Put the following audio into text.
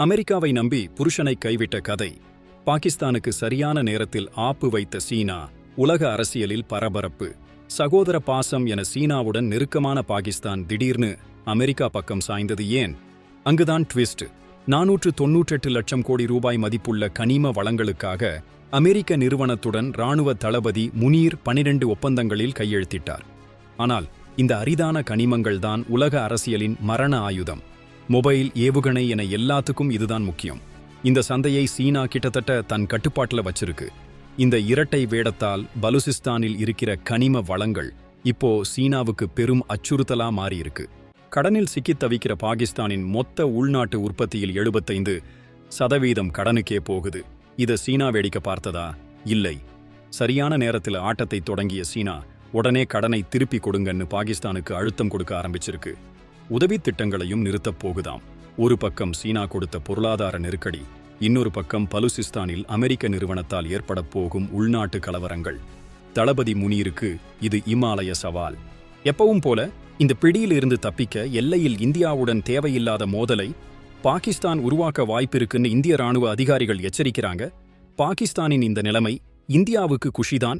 அமெரிக்காவை நம்பி புருஷனை கைவிட்ட கதை. பாகிஸ்தானுக்கு சரியான நேரத்தில் ஆப்பு வைத்த சீனா உலக அரசியலில் பரபரப்பு. சகோதர பாசம் என சீனாவுடன் நெருக்கமான பாகிஸ்தான் திடீர்னு அமெரிக்கா பக்கம் சாய்ந்தது ஏன்? அங்குதான் ட்விஸ்ட். நானூற்று தொன்னூற்றெட்டு லட்சம் கோடி ரூபாய் மதிப்புள்ள கனிம வளங்களுக்காக அமெரிக்க நிறுவனத்துடன் ராணுவ தளபதி முனீர் பனிரெண்டு ஒப்பந்தங்களில் கையெழுத்திட்டார். ஆனால் இந்த அரிதான கனிமங்கள்தான் உலக அரசியலின் மரண ஆயுதம். மொபைல் ஏவுகணை என எல்லாத்துக்கும் இதுதான் முக்கியம். இந்த சந்தையை சீனா கிட்டத்தட்ட தன் கட்டுப்பாட்டுல வச்சிருக்கு. இந்த இரட்டை வேடத்தால் பலுசிஸ்தானில் இருக்கிற கனிம வளங்கள் இப்போ சீனாவுக்கு பெரும் அச்சுறுத்தலா மாறியிருக்கு. கடனில் சிக்கித் தவிக்கிற பாகிஸ்தானின் மொத்த உள்நாட்டு உற்பத்தியில் எழுபத்தைந்து சதவீதம் கடனுக்கே போகுது. இத சீனா வேடிக்கை பார்த்ததா? இல்லை. சரியான நேரத்தில் ஆட்டத்தை தொடங்கிய சீனா உடனே கடனை திருப்பி கொடுங்கன்னு பாகிஸ்தானுக்கு அழுத்தம் கொடுக்க ஆரம்பிச்சிருக்கு. உதவி திட்டங்களையும் நிறுத்தப் போகுதாம். ஒரு பக்கம் சீனா கொடுத்த பொருளாதார நெருக்கடி இன்னொரு பக்கம் பலுசிஸ்தானில் அமெரிக்க நிறுவனத்தால் ஏற்படப் போகும் உள்நாட்டு கலவரங்கள். தளபதி முனீருக்கு இது இமாலய சவால். எப்பவும் போல இந்த பிடியிலிருந்து தப்பிக்க எல்லையில் இந்தியாவுடன் தேவையில்லாத மோதலை பாகிஸ்தான் உருவாக்க வாய்ப்பிருக்குன்னு இந்திய ராணுவ அதிகாரிகள் எச்சரிக்கிறாங்க. பாகிஸ்தானின் இந்த நிலைமை இந்தியாவுக்கு குஷிதான்